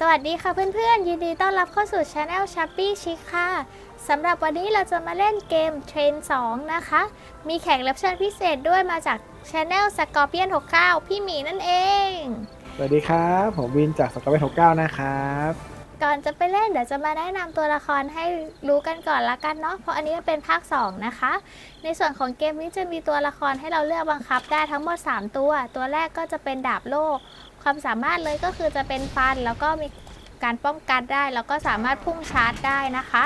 สวัสดีค่ะเพื่อนๆ ยินดีต้อนรับเข้าสู่ช anel c h a p p y Chic ค่ะสำหรับวันนี้เราจะมาเล่นเกม Train 2นะคะ มีแขกรับเชิญพิเศษด้วยมาจากช anel Scorpion 69 พี่หมีนั่นเอง สวัสดีครับ ผมวินจากสกอร์เวนหกเก้านะครับ ก่อนจะไปเล่นเดี๋ยวจะมาแนะนำตัวละครให้รู้กันก่อนละกันเนาะเพราะอันนี้เป็นภาค 2 นะคะ ในส่วนของเกมนี้จะมีตัวละครให้เราเลือกบังคับได้ทั้งหมด 3 ตัว ตัวแรกก็จะเป็นดาบโลก ความสามารถเลยก็คือจะเป็นฟันแล้วก็มีการป้องกันได้ แล้วก็สามารถพุ่งชาร์จได้นะคะ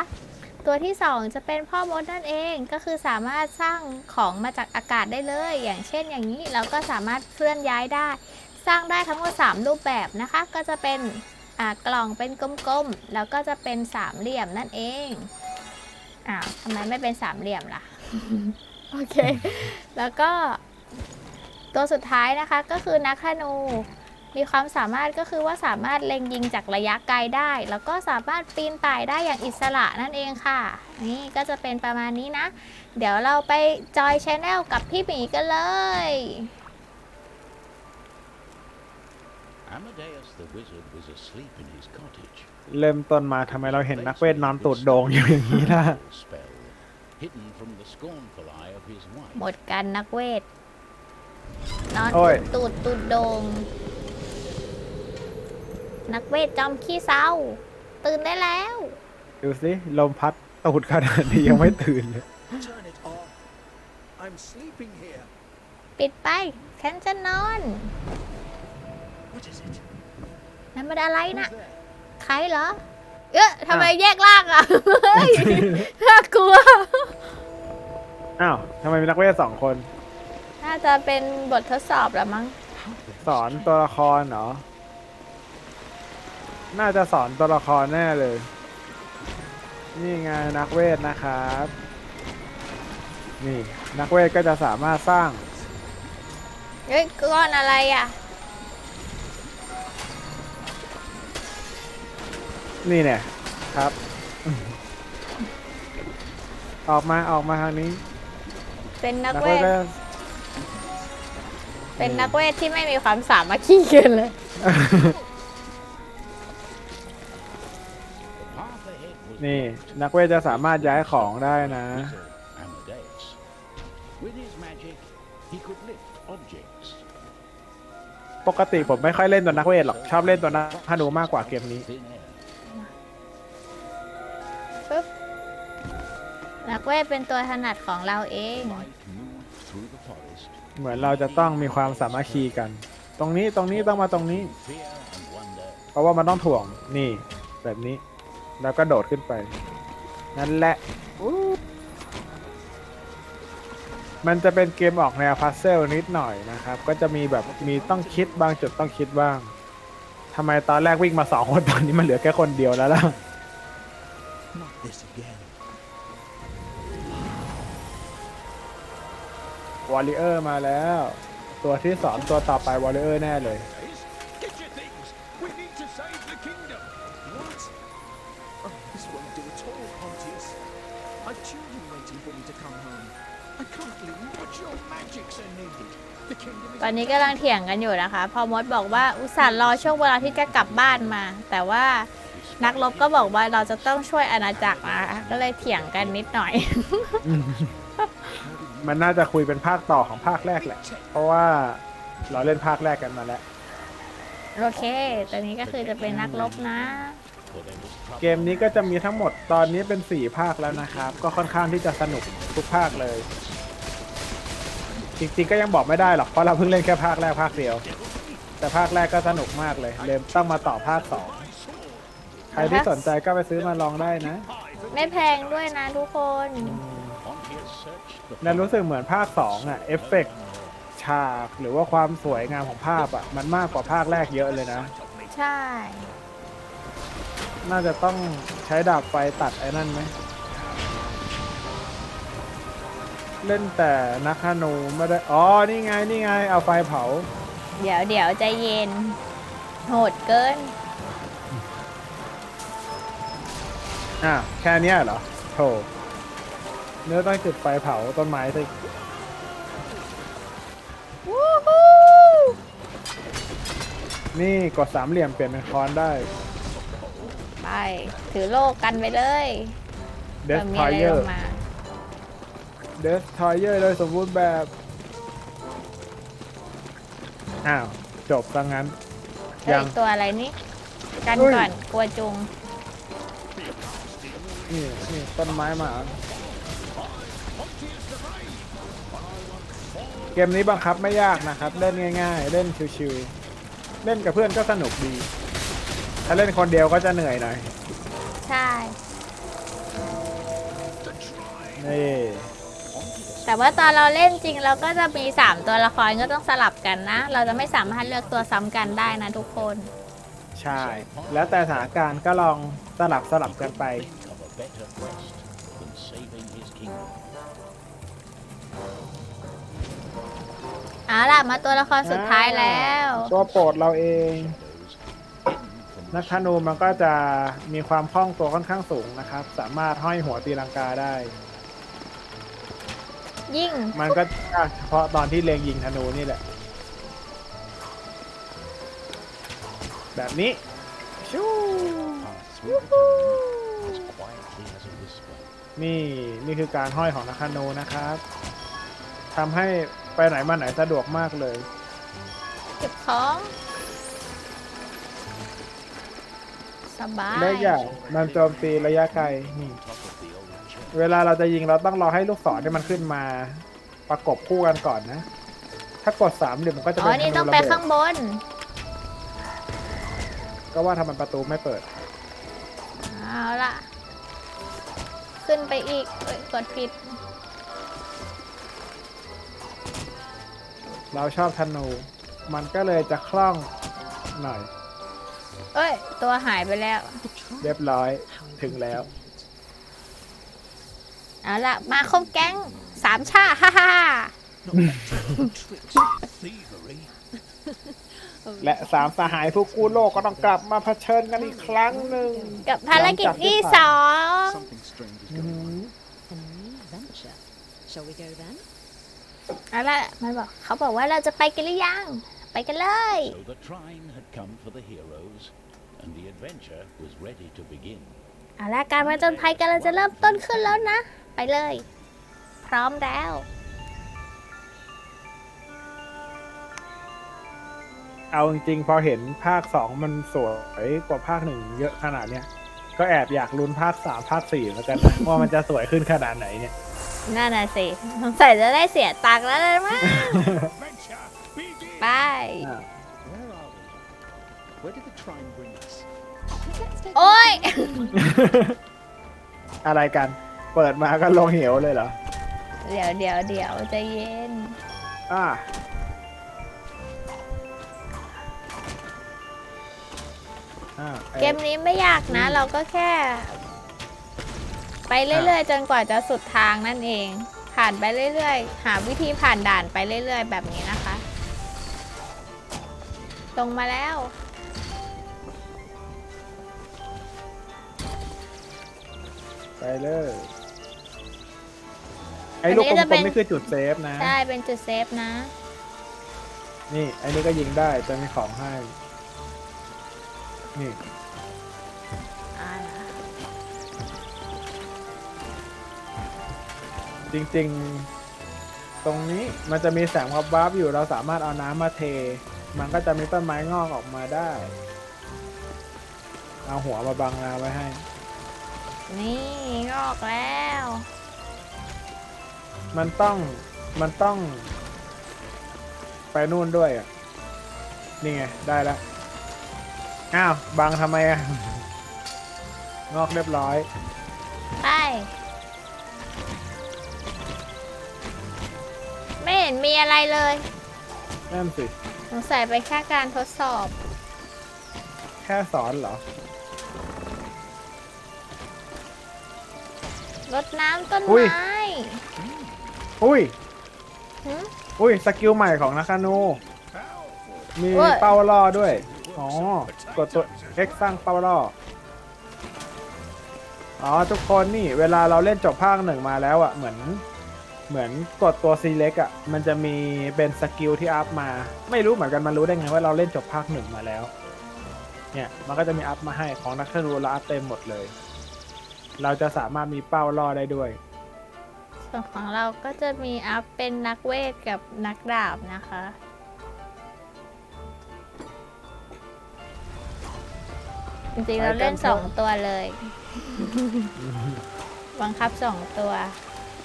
ตัวที่ 2 จะเป็นพ่อมดนั่นเองก็คือสามารถสร้างของมาจากอากาศได้เลย อย่างเช่นอย่างนี้เราก็สามารถเคลื่อนย้ายได้ สร้างได้ทั้งหมด3รูปแบบนะคะ ก็จะเป็นอ่ากล่องเป็นกลมๆแล้วก็จะเป็นสามเหลี่ยมนั่นเองอ้าวทำไมไม่เป็นสามเหลี่ยมล่ะโอเค แล้วก็ตัวสุดท้ายนะคะก็คือนักธนู มีความสามารถก็คือว่าสามารถเล็งยิงจากระยะไกลได้ แล้วก็สามารถปีนป่ายได้อย่างอิสระนั่นเองค่ะ นี่ก็จะเป็นประมาณนี้นะ เดี๋ยวเราไปจอยชแนลกับพี่หมีกันเลย Amadeus the wizard was asleep in his cottage. เริ่มต้นมาทำไมเราเห็นนักเวทนอนตูดโด่งอยู่อย่างนี้ล่ะ Spell hidden from the scornful eye of his wife. หมดกันนักเวท นอนโอ้ย ตูดตูดโดง นักเวทจอมขี้เศร้า ตื่นได้แล้ว ดูสิลมพัดตูดขนาดนี้ยังไม่ตื่นเลย Turn it off. I'm sleeping here. ปิดไปฉันจะนอน What is it? นั่นมันอะไร Who's นะ there? ใครเหรอ เอ๊ะทำไมแยกล่างอะ เฮ้ย น่ากลัว อ้าวทำไมมีนักเวทสองคน น่าจะเป็นบททดสอบละมั้งสอนตัวละครเหรอ น่าจะสอนตัวละครแน่เลย นี่ไงนักเวทนะครับ นี่นักเวทก็จะสามารถสร้างเฮ้ยก้อนอะไรอะ นี่เนี่ยครับ ออกมาออกมาทางนี้เป็นนักนักเวเวททก็เป็นนักเวทที่ไม่มีความสามัคคีกันเลย นี่ นักเวทจะสามารถย้ายของได้นะ wizard Amadeus. With his magic, he could lift objects. ปกติผมไม่ค่อยเล่นตัวนักเวทหรอก ชอบเล่นตัวนักธนูมากกว่าเกมนี้ Thin air. ปึ๊บนักเวทเป็นตัวถนัดของเราเอง Light moved through the forest. เหมือนเราจะต้องมีความสามัคคีกัน ตรงนี้ตรงนี้ต้องมาตรงนี้ Fear and wonder. เพราะว่ามันต้องถ่วงนี่ แบบนี้ แล้วก็โดดขึ้นไป นั่นแหละมันจะเป็นเกมออกแนวพัซเซิลนิดหน่อยนะครับ ก็จะมีแบบมีต้องคิดบางจุดต้องคิดบ้างทำไมตอนแรกวิ่งมาสองคนตอนนี้มันเหลือแค่คนเดียวแล้วล่ะ Not this again. วอลเลเยอร์มาแล้ว ตัวที่สอนตัวต่อไปวอลเลเยอร์แน่เลย ตอนนี้กำลังเถียงกันอยู่นะคะ พอมดบอกว่าอุตส่าห์รอช่วงเวลาที่จะกลับบ้านมา แต่ว่านักรบก็บอกว่าเราจะต้องช่วยอาณาจักรนะคะก็เลยเถียงกันนิดหน่อย มันน่าจะคุยเป็นภาคต่อของภาคแรกแหละ เพราะว่าเราเล่นภาคแรกกันมาแล้ว โอเค ตอนนี้ก็คือจะเป็นนักรบนะ For there was trouble. เกมนี้ก็จะมีทั้งหมดตอนนี้เป็น 4 ภาคแล้วนะครับ ก็ค่อนข้างที่จะสนุกทุกภาคเลย จริงๆก็ยังบอกไม่ได้หรอกเพราะเราเพิ่งเล่นแค่ภาคแรกภาคเดียว แต่ภาคแรกก็สนุกมากเลยเลยต้องมาต่อภาค2ใครที่สนใจก็ไปซื้อมาลองได้นะไม่แพงด้วยนะทุกคน Pontius searched the และรู้สึกเหมือนภาค2อะเอฟเฟกต์ฉากหรือว่าความสวยงามของภาพอะมันมากกว่าภาคแรกเยอะเลยนะ ใช่ น่าจะต้องใช้ดาบไฟตัดไอ้นั่นไหม เล่นแต่นักฮานูไม่ได้ อ๋อ นี่ไง นี่ไง เอาไฟเผา เดี๋ยวเดี๋ยวใจเย็น โหดเกิน อะ แค่เนี้ยเหรอโถเนื้อต้องจุดไฟเผาต้นไม้สิวู้ฮู้นี่กดสามเหลี่ยมเปลี่ยนเป็นค้อนได้โถือโลกกันไปเลย เดสเผื่อมีทออะยไรเยอลร์ งมา เดสทอยเยอร์โดยสมบูรณ์แบบ อ้าว จบซะงั้นเฮ้ยัยง ตัวอะไรนี่กันเฮ้ย ก่อนกลัวจุงนี่นี่ต้นไม้หมา เกมนี้บังคับไม่ยากนะครับ เล่นง่าย ๆ เล่นชิวๆเล่นกับเพื่อนก็สนุกดี ถ้าเล่นคนเดียวก็จะเหนื่อยหน่อย ใช่ นี่ แต่ว่าตอนเราเล่นจริงเราก็จะมี 3 ตัวละครก็ต้องสลับกันนะ เราจะไม่สามารถเลือกตัวซ้ำกันได้นะทุกคน ใช่ แล้วแต่สถานการณ์ก็ลองสลับสลับกันไป Think of a better quest than saving his kingdom. เอาล่ะ มาตัวละครสุดท้ายแล้ว ตัวโปรดเราเอง Those hidden from นักธนูมันก็จะมีความคล่องตัวค่อนข้างสูงนะครับ สามารถห้อยหัวตีลังกาได้ ยิ่งมันก็ยากเฉพาะตอนที่เลงยิงธนูนี่แหละ แบบนี้ชู้ pass through the town as quietly as a whisper. นี่นี่คือการห้อยของนักธนูนะครับทำให้ไปไหนมาไหนสะดวกมากเลย เก็บของสบายและอย่างมันโจมตีระยะไกลนี่ เวลาเราจะยิงเราต้องรอให้ลูกศรที่มันขึ้นมา ประกบคู่กันก่อนนะ ถ้ากดสามเหลี่ยมมันก็จะอ๋เป็อนธนี่นูต้องระไปเบิดข้างบน ก็ว่าทำไมประตูไม่เปิด เอาล่ะขึ้นไปอีกเอ้ยกดผิด เราชอบธนู มันก็เลยจะคล่องหน่อย เอ้ย ตัวหายไปแล้ว เรียบร้อยถึงแล้ว เอาล่ะมาครบแก๊งสามชาฮ่าฮ่าฮ่า Thievery. และสามสหายผู้กู้โลกก็ต้องกลับมาเผชิญกันอีกครั้งหนึ่งกับภารกิจที่สอง Something strange is อื้อ going หือ A new adventure. Shall we go then? เอาล่ะมันบอกเขาบอกว่าเราจะไปกันหรือยัง ไปกันเลย So the time had come for the heroes, and the adventure was ready to begin. เอาล่ะการมาจนภัยกำลังจะเริ่มต้นขึ้นแล้วนะ ไปเลย พร้อมแล้ว เอาจริงๆพอเห็นภาคสองมันสวยกว่าภาคหนึ่งเยอะขนาดเนี้ยก็แอบอยากลุ้นภาคสามภาคสี่เหมือนกันนะว่ามันจะสวยขึ้นขนาดไหนเนี่ยนั่นน่ะสิสงสัยจะได้เสียตังค์แล้วเลยมั้ง Adventure begin! ไปอะ Where are we? Where did the trine bring us? Let's take โอ้ย อะไรกัน เปิดมาก็ลงเหวเลยเหรอ เดี๋ยวเดี๋ยวเดี๋ยวใจะเย็น อ่าอ่าไอ้เกมนี้ไม่ยากนะ เราก็แค่ ไปเรื่อยๆ จนกว่าจะสุดทางนั่นเอง ผ่านไปเรื่อยๆ หาวิธีผ่านด่านไปเรื่อย ๆ แบบนี้นะคะ ลงมาแล้ว ไปเลย ไอ้ลูกกอันนี้ลจะเป็มนๆนี่คือจุดเซฟนะใช่เป็นจุดเซฟนะ นี่ไอ้นี่ก็ยิงได้จะมีของให้ นี่อ่าจริงๆ ตรงนี้มันจะมีแสงวับวับๆอยู่เราสามารถเอาน้ำมาเท มันก็จะมีต้นไม้งอกออกมาได้ เอาหัวมาบังนาไว้ให้ นี่งอกแล้ว มันต้องมันต้อง ไปนู่นด้วยอะ นี่ไง ได้แล้วอ้าวบังทำไมอะ งอกเรียบร้อย ไป ไม่เห็นมีอะไรเลยนั่นสิ สงสัยไปแค่การทดสอบ แค่สอนเหรอ รดน้ำต้นอุ้ยไม้ อุ้ย หึ อุ้ยสกิลใหม่ของนักคานูมีโอ้ย เป้าล่อด้วย อ๋อ กดตัว X สร้างเป้าล่อ อ๋อ ทุกคนนี่ เวลาเราเล่นจบภาคหนึ่งมาแล้วอะ่ะ เหมือน เหมือนกดตัว select อะ่ะ มันจะมีเป็นสกิลที่อัพมา ไม่รู้เหมือนกันมันรู้ได้ไงว่าเราเล่นจบภาคหนึ่งมาแล้ว เนี่ย มันก็จะมีอัพมาให้ของนักธนูเราอัพเต็มหมดเลย เราจะสามารถมีเป้าล่อได้ด้วย ส่วนของเราก็จะมีอัพเป็นนักเวทกับนักดาบนะคะ จริงๆ เราเล่นไปกันเถอะสองตัวเลย บังคับสองตัว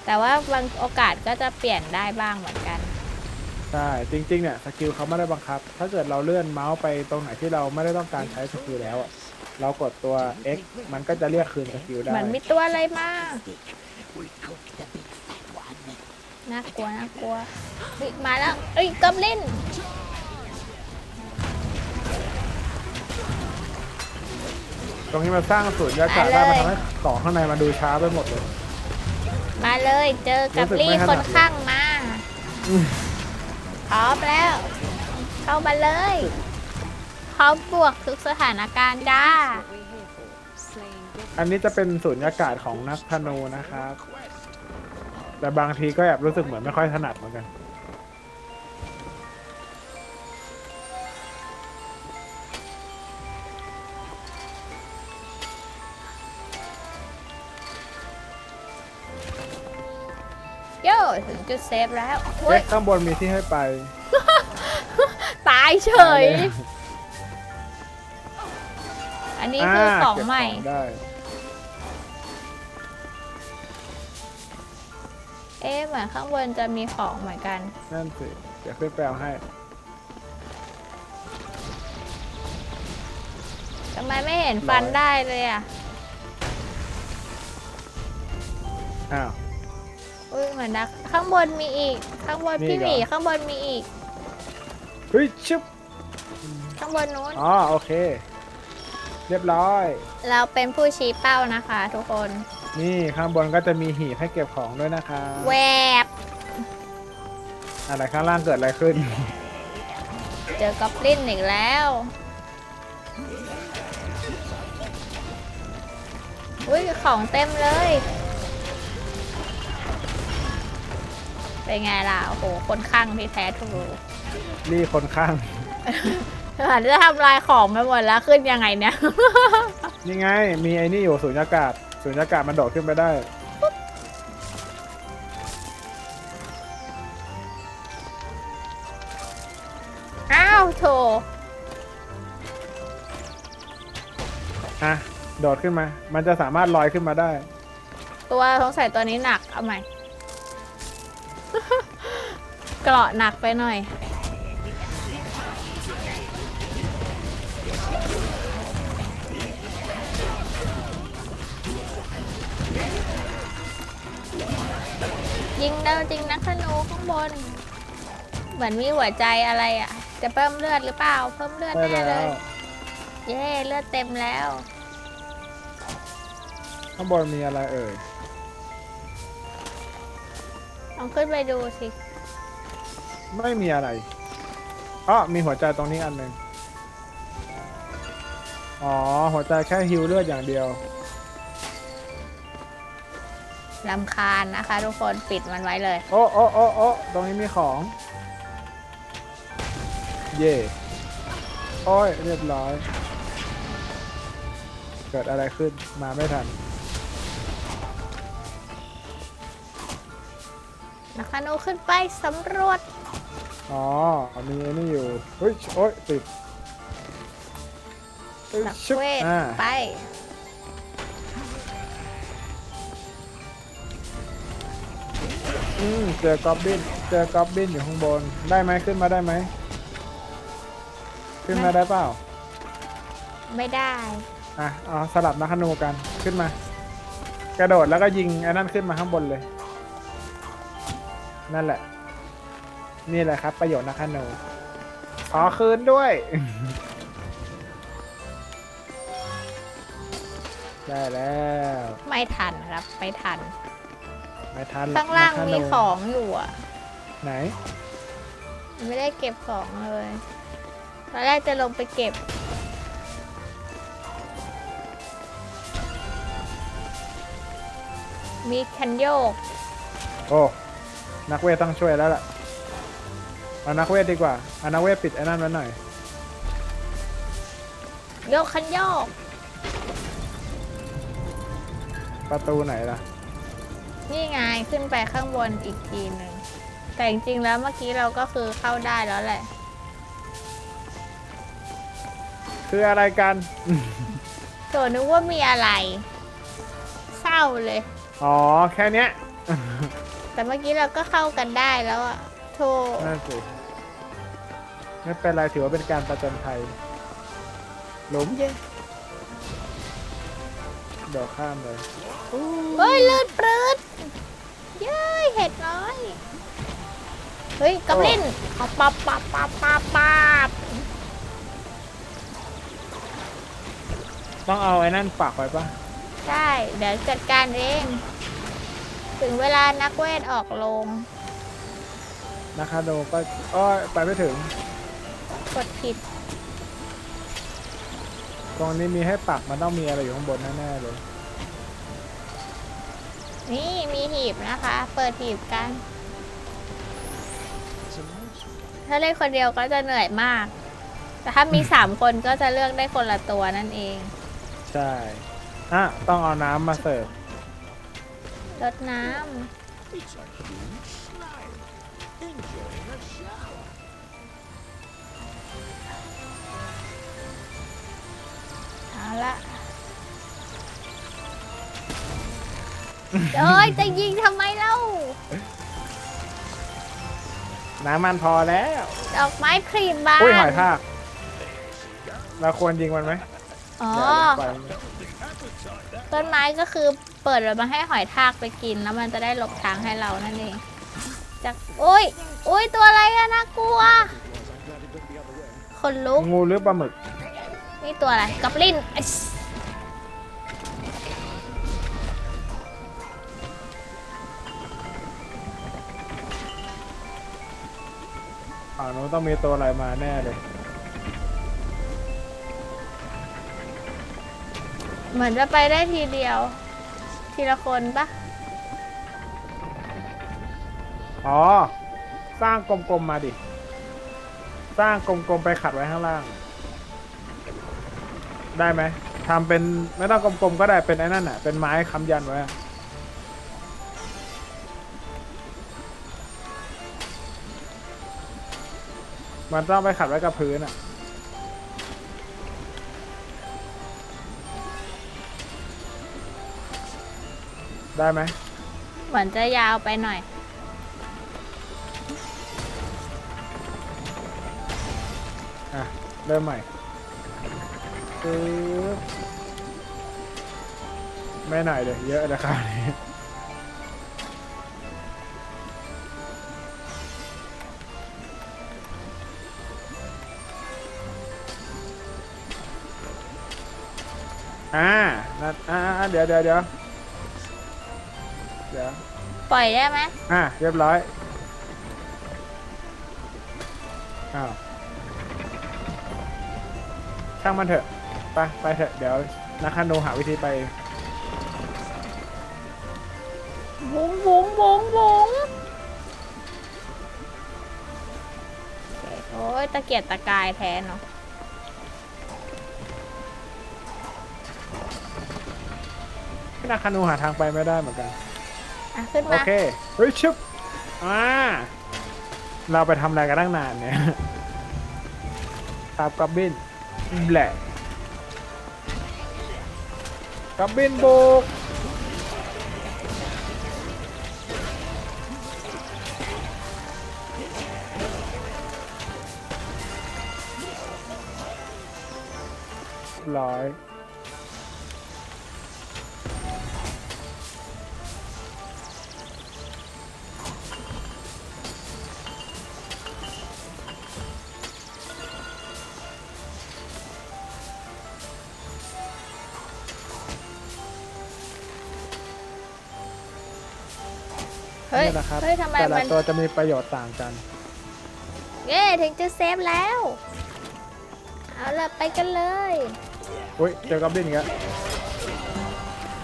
แต่ว่าบางโอกาสก็จะเปลี่ยนได้บ้างเหมือนกันใช่จริงๆเนี่ยสกิลเขาไม่ได้บังคับ ถ้าเกิดเราเลื่อนเมาส์ไปตรงไหนที่เราไม่ได้ต้องการใช้สกิลแล้วอะเรากดตัว X มันก็จะเรียกคืนสกิลได้ เหมือนมีตัวอะไรมา น่ากลัวน่ากลัวเฮ้ยมาแล้วเอ้ยกอบลินตรงนี้มันสร้างสูญญากาศได้มันทำให้ของข้างในมันดูช้าไปหมดเลย มาเลยเจอกับรู้สึกลี่ไม่ถนัดคนข้างมาพร้อมแล้ว เข้ามาเลยพร้อมบวกทุกสถานการณ์จ้า What we're here for. Slaying good อันนี้จะเป็นสูญญากาศของนักธนูนะครับ แต่บางทีก็แอบรู้สึกเหมือนไม่ค่อยถนัดเหมือนกัน โย่ถึงจุดเซฟแล้วเฮ้เอ๊ะยข้างบนมีที่ให้ไป ตายเฉย อันนี้คือของเก็บใหม่ได้ อ๊ะเหมือนข้างบนจะมีของเหมือนกัน นั่นสิเดี๋ยวขึ้นไปเอาให้ทำไมไม่เห็นฟันได้เลยอะ อ้าว อุ้ยเหมือนนะข้างบนมีอีก ข้างบนมีพี่หมีเหรอข้างบนมีอีก เฮ้ยชึบข้างบนนู้น อ๋อโอเค เรียบร้อย เราเป็นผู้ชี้เป้านะคะ ทุกคน นี่ข้างบนก็จะมีหีบให้เก็บของด้วยนะคะแวบอะไรข้างล่างเกิดอะไรขึ้น เจอกอบลินอีกแล้ว อุ้ยของเต็มเลย เป็นไงล่ะ โอ้โห คนข้างที่แท้ทรูนี่คนข้างหันจะทำลายของไปหมดแล้วขึ้นยังไงเนี่ย นี่ไง มีไอ้นี่อยู่สูญญากาศ สูญญากาศมันโดดขึ้นไปได้ อ้าวโถอะ โดดขึ้นมา มันจะสามารถลอยขึ้นมาได้ ตัวสงสัยตัวนี้หนัก เอาใหม่ เกราะหนักไปหน่อย ยิงเร็วจริงนักธนูข้างบน เหมือนมีหัวใจอะไรอะ จะเพิ่มเลือดหรือเปล่า เพิ่มเลือดได้แน่เลแล้วยเย้เลือดเต็มแล้ว ข้างบนมีอะไรเอ่ยลองขึ้นไปดูสิ ไม่มีอะไรอ๋อมีหัวใจตรงนี้อันหนึ่งอ๋อหัวใจแค่ฮิวเลือดอย่างเดียว ลำคาญนะคะ ทุกคนปิดมันไว้เลย โอ้โอ้โอ้โอ้ตรงนี้มีของ เย่โอ้ยเรียบร้อย เกิดอะไรขึ้นมาไม่ทันนักธนูขึ้นไปสำรวจอ๋อ มีไอ้นี่อยู่ เฮ้ย โอ้ยติดเฮ้ยนักชึบเวทอ่า ไป อืมเจอกอบบินเจอกอบบินอยู่ข้างบน ได้ไหมขึ้นมาได้ไหม ขึ้นมาได้เปล่า ไม่ได้ อะเอาสลับนักขนูกันขึ้นมา กระโดดแล้วก็ยิงไอ้นั่นขึ้นมาข้างบนเลย นั่นแหละ นี่แหละครับ ประโยชน์นักขนูขอคืนด้วย ได้แล้ว ไม่ทันครับ ไม่ทัน ไม่ทันหรอกข้างล่างนักธมีนูของอยู่อะ ไหน ไม่ได้เก็บของเลยตอนแรกจะลงไปเก็บ มีคันโยก โอ้นักเวทต้องช่วยแล้วล่ะเอานักเวทดีกว่าเอานักเวทปิดไอ้นั่นไว้หน่อยโยกคันโยก ประตูไหนล่ะ นี่ไงขึ้นไปข้างบนอีกทีหนึ่งแต่จริงๆแล้วเมื่อกี้เราก็คือเข้าได้แล้วแหละ คืออะไรกันโถนึกว่ามีอะไร เศร้าเลย อ๋อ แค่เนี้ยแต่เมื่อกี้เราก็เข้ากันได้แล้วอะโธ่นั่นสิไม่เป็นไรถือว่าเป็นการประจนภัยหลุมเย้เดี๋ยวข้ามเลยเฮ้ยลื่นปรืดเย้ยเห็ดน้อย เฮ้ยกำลินเอาปับปับปับปับปับต้องเอาไอ้นั่นปักไว้ปะได้เดี๋ยวจัดการเอง ถึงเวลานักเวทออกลง นะคะโดก็อ้อยไปไม่ถึง กดผิด ตรงนี้มีให้ปักมันต้องมีอะไรอยู่ข้างบนแน่ๆเลย นี่มีหีบนะคะ เปิดหีบกัน ถ้าเล่นคนเดียวก็จะเหนื่อยมาก แต่ถ้ามีสามคนก็จะเลือกได้คนละตัวนั่นเอง ใช่ อะ ต้องเอาน้ำมาเสิร์ฟรดน้ It's a huge slide. Enjoying a shower. ำ เอาละโอ้ยจะยิงทำไมเล่า น้ำมันพอแล้วดอกไม้พรีมบานอุ้ยหอยทากเราควรยิงมันไหมอ๋อ เดี๋ยวเดี๋ยวไปต้นไม้ก็คือเปิดไว้มาให้หอยทากไปกินแล้วมันจะได้หลบทางให้เรานั่นเองจากอุ้ยอุ้ยตัวอะไรอะน่ากลัว คนลุกงูหรือปลาหมึก นี่ตัวอะไรกับลินไอ้สฝั่งนู้นต้องมีตัวอะไรมาแน่เลย เหมือนจะไปได้ทีเดียว ทีละคนปะอ๋อ สร้างกลมๆมาดิ สร้างกลมๆไปขัดไว้ข้างล่าง ได้ไหมทำเป็นไม่ต้องกลมๆก็ได้เป็นไอ้นั่นอะ เป็นไม้ค้ำยันไว้อะมันต้องไปขัดไว้กับพื้นอะ ได้ไหม เหมือนจะยาวไปหน่อย อะ เริ่มใหม่ ปึ๊บไม่หน่อยเลยเยอะเลยครับนี้อ่านั่นอ่าอ่าเดี๋ยวเดี๋ยวเดี๋ยวเดี๋ยว ปล่อยได้ไหมอะเรียบร้อย อ้าวช่างมันเถอะ ไปไปเถอะเดี๋ยวนักคานูหาวิธีไปเองบุ้งบุ้งบุ้งบุ้งโอ้ยตะเกียกตะกายแทนเนาะนักคานูหาทางไปไม่ได้เหมือนกัน อะขึ้นโอมาเคเฮ้ยชุบอ่าเราไปทำอะไรกันตั้งนานเนี่ยครับกับบินแหละ กั เฮ้ยนี่แหละครับเฮ้ยทำไมแต่ละมัน ตัวจะมีประโยชน์ต่างกัน เย้ถึงจะเซฟแล้ว เอาละไปกันเลย อุ้ยเจอกับบินอีกแล้ว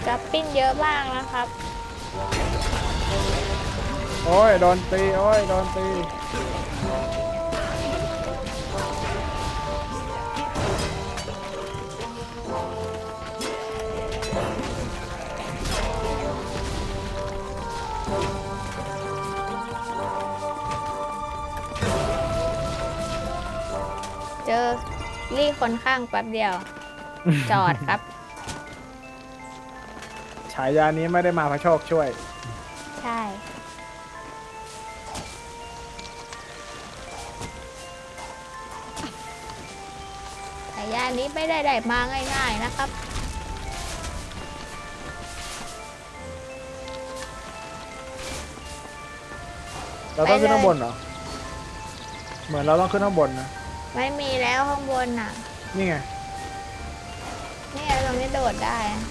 จับปิ้นเยอะมากนะครับ โอ้ยโดนตีโอ้ยโดนตี เจอรี่คนข้างแป๊บเดียว จอดครับ ฉายานี้ไม่ได้มาพระโชคช่วย ใช่ แต่ยานนี้ไม่ได้ได้มาง่ายๆนะครับ เราต้องขึ้นไปเลยข้างบนเหรอ เหมือนเราต้องขึ้นข้างบนนะ ไม่มีแล้วข้างบนน่ะ นี่ไง นี่ไงตรงนี้โดดได้อะ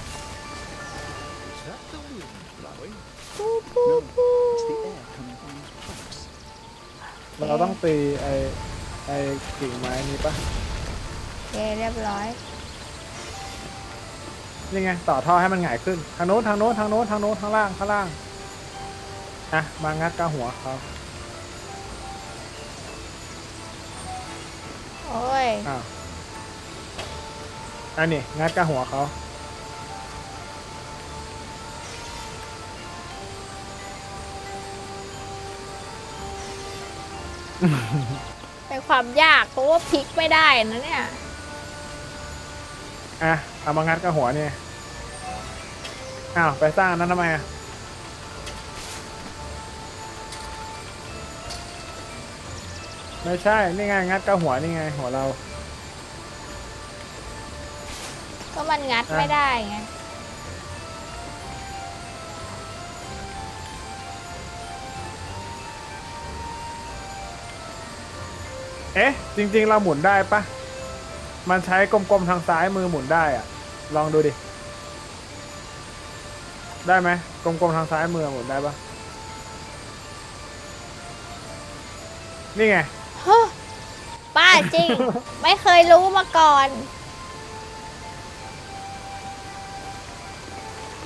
Is that the wind blowing? ปูปูปู It's the air coming from these pipes. เราต้องตีไอไอกิ่งไม้นี้ปะโอเคเรียบร้อยนี่ไงต่อท่อให้มันหงายขึ้น ทางโน้นทางโน้นทางโน้นทางโน้นข้างล่างข้างล่าง อะ มางัดกลางหัวเขา โอ้ย อ้าวอันนี้งัดกลางหัวเขาเป็นความยากเพราะว่าพลิกไม่ได้นะเนี่ย อะเอามางัดกลางหัวนี่อ้าวไปสร้างอันนั้นทำไมอะ ไม่ใช่ นี่ไงงัดกลางหัวนี่ไง หัวเรา ก็มันงัดอะไม่ได้ไง เอ๊ะ จริง ๆ เราหมุนได้ปะ มันใช้กลมๆทางซ้ายมือหมุนได้อะลองดูดิ ได้ไหมกลมๆทางซ้ายมือหมุนได้ปะนี่ไงฮะป้า จริง ไม่เคยรู้มาก่อน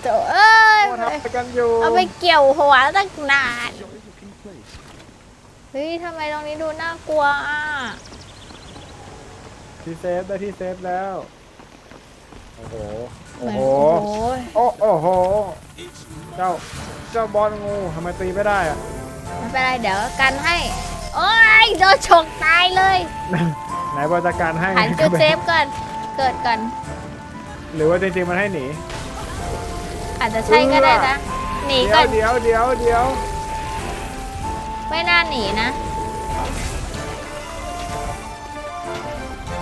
โถเอ้ยโอ้ทำไปกันอยู่เอาไปเกี่ยวหัวตั้งนาน Jolly looking place. เฮ้ยทำไมตรงนี้ดูน่ากลัวอะที่เซฟได้ที่เซฟแล้ว โอ้โห โอ้เหมือนโหโอ้โหโอ้โอ้โห เจ้า เจ้าบอลงูทำไมตีไม่ได้อะไม่เป็นไรเดี๋ยวกันให้ โอ้ยโดนฉกตายเลยไหนบอลจัดการให้หันจุดเซฟก่อน เกิดก่อน หรือว่าจริงๆมันให้หนี อาจจะใช่ก็ได้นะ หนีเดี๋ก่ยอวน เดี๋ยวเดี๋ยวเดี๋ยวไม่น่าหนีนะ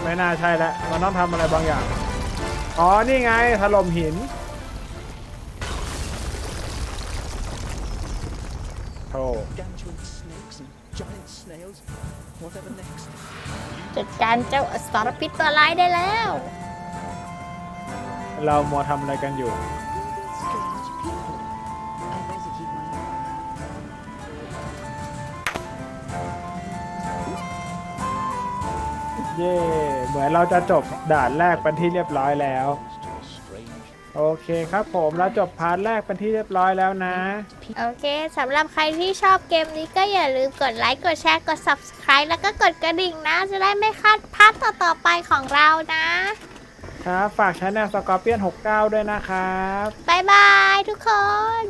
ไม่น่าใช่แล้วมันต้องทำอะไรบางอย่าง อ๋อ นี่ไงถล่มหิน next. จัดการเจ้าอสรพิษตัวร้ายได้แล้ว เรามัวทำอะไรกันอยู่ Strange people. I better keep my eye. เย่เหมือนเราจะจบด่านแรกเป็นที่เรียบร้อยแล้ว To a strange โอเคครับผมเราจบพาร์ทแรกเป็นที่เรียบร้อยแล้วนะ โอเคสำหรับใครที่ชอบเกมนี้ก็อย่าลืมกดไลค์ กดแชร์ กด subscribe แล้วก็กดกระดิ่งนะ จะได้ไม่พลาดพาร์ทต่อๆไปของเรานะ ครับ ฝากช anel Scorpion 69 ด้วยนะครับ บ๊ายบายทุกคน